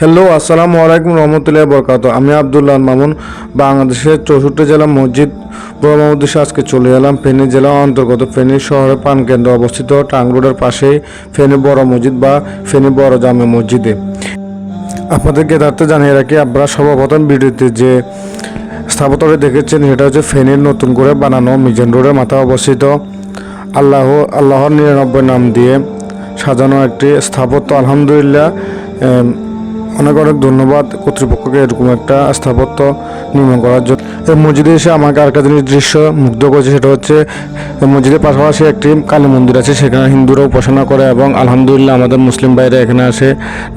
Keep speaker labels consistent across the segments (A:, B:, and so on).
A: Hello আসসালামু আলাইকুম রহমতুল্লাহ বরকাত আমি আবদুল্লাহ মামুন, বাংলাদেশের চৌষট্টি জেলা মসজিদ ব্রহ্ম উদ্দেশ্যে আজকে চলে এলাম ফেনী জেলা অন্তর্গত ফেনী শহরে প্রাণকেন্দ্র অবস্থিত টাং রোডের পাশেই ফেনী বড় মসজিদ বা ফেনী বড় জামে মসজিদে। আপনাদেরকে তাতে জানিয়ে রাখি, আপনারা সর্বপ্রথম ভিডিওতে যে স্থাপত্যটা দেখেছেন, সেটা হচ্ছে ফেনীর নতুন করে বানানো মিজান রোডের মাথায় অবস্থিত। আল্লাহ, আল্লাহর নিরানব্বই নাম দিয়ে সাজানো একটি স্থাপত্য। আলহামদুলিল্লাহ অনেক অনেক ধন্যবাদ কর্তৃপক্ষকে এরকম একটা স্থাপত্য নির্মাণ করার জন্য। এই মসজিদে এসে আমাকে আরেকটা জিনিস দৃশ্য মুগ্ধ করেছে, সেটা হচ্ছে মসজিদের পাশাপাশি একটি কালী মন্দির আছে, সেখানে হিন্দুরা উপাসনা করে এবং আলহামদুলিল্লাহ আমাদের মুসলিম ভাইরা এখানে আসে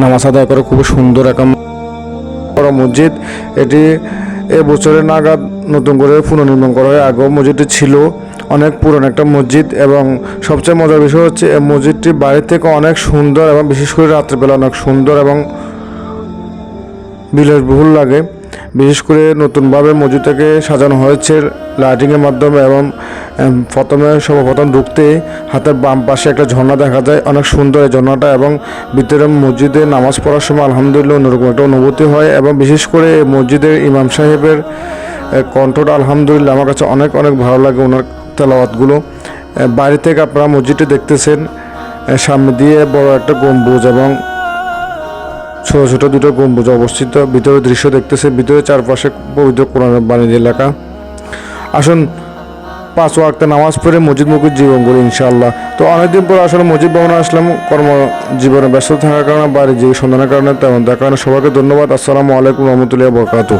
A: নামাজ আদায় করে। খুব সুন্দর একটা বড় মসজিদ। এটি এ বছরের নাগাদ নতুন করে পুনর্নির্মাণ করা হয়। আগেও মসজিদটি ছিল অনেক পুরনো একটা মসজিদ এবং সবচেয়ে মজার বিষয় হচ্ছে, এই মসজিদটি বাইরে থেকে অনেক সুন্দর এবং বিশেষ করে রাত্রেবেলা অনেক সুন্দর এবং বিলাসবহুল লাগে। বিশেষ করে নতুনভাবে মসজিদটাকে সাজানো হয়েছে লাইটিংয়ের মাধ্যমে এবং প্রথমে সর্বপ্রথম ঢুকতে হাতের বাম পাশে একটা ঝর্ণা দেখা যায়। অনেক সুন্দর এই ঝর্ণাটা এবং ভিতরে মসজিদে নামাজ পড়ার সময় আলহামদুলিল্লাহ অন্যরকম একটা অনুভূতি হয় এবং বিশেষ করে মসজিদের ইমাম সাহেবের কণ্ঠটা আলহামদুলিল্লাহ আমার কাছে অনেক অনেক ভালো লাগে ওনার তেলাওয়াতগুলো। বাইরে থেকে আপনারা মসজিদটি দেখতেছেন। সামনে দিয়ে বড় একটা গম্বুজ এবং ছোট ছোট দুটো গম্বুজ অবস্থিত। ভিতরে দৃশ্য দেখতেছে, ভিতরে চারপাশে পবিত্র কোরআন বাণিজ্য এলাকা। আসুন, পাঁচ ওয়াক্তে নামাজ পড়ে মসজিদ মুখের জীবন করি ইনশাআল্লাহ। তো অনেকদিন পর আসলে মসজিদ ভবনে আসলাম কর্ম জীবনে ব্যস্ত থাকার কারণে বাড়ি যে সন্ধানের কারণে তেমন তার কারণে সবাইকে ধন্যবাদ। আসসালামু আলাইকুম রহমতুল্লাহ বরকাতু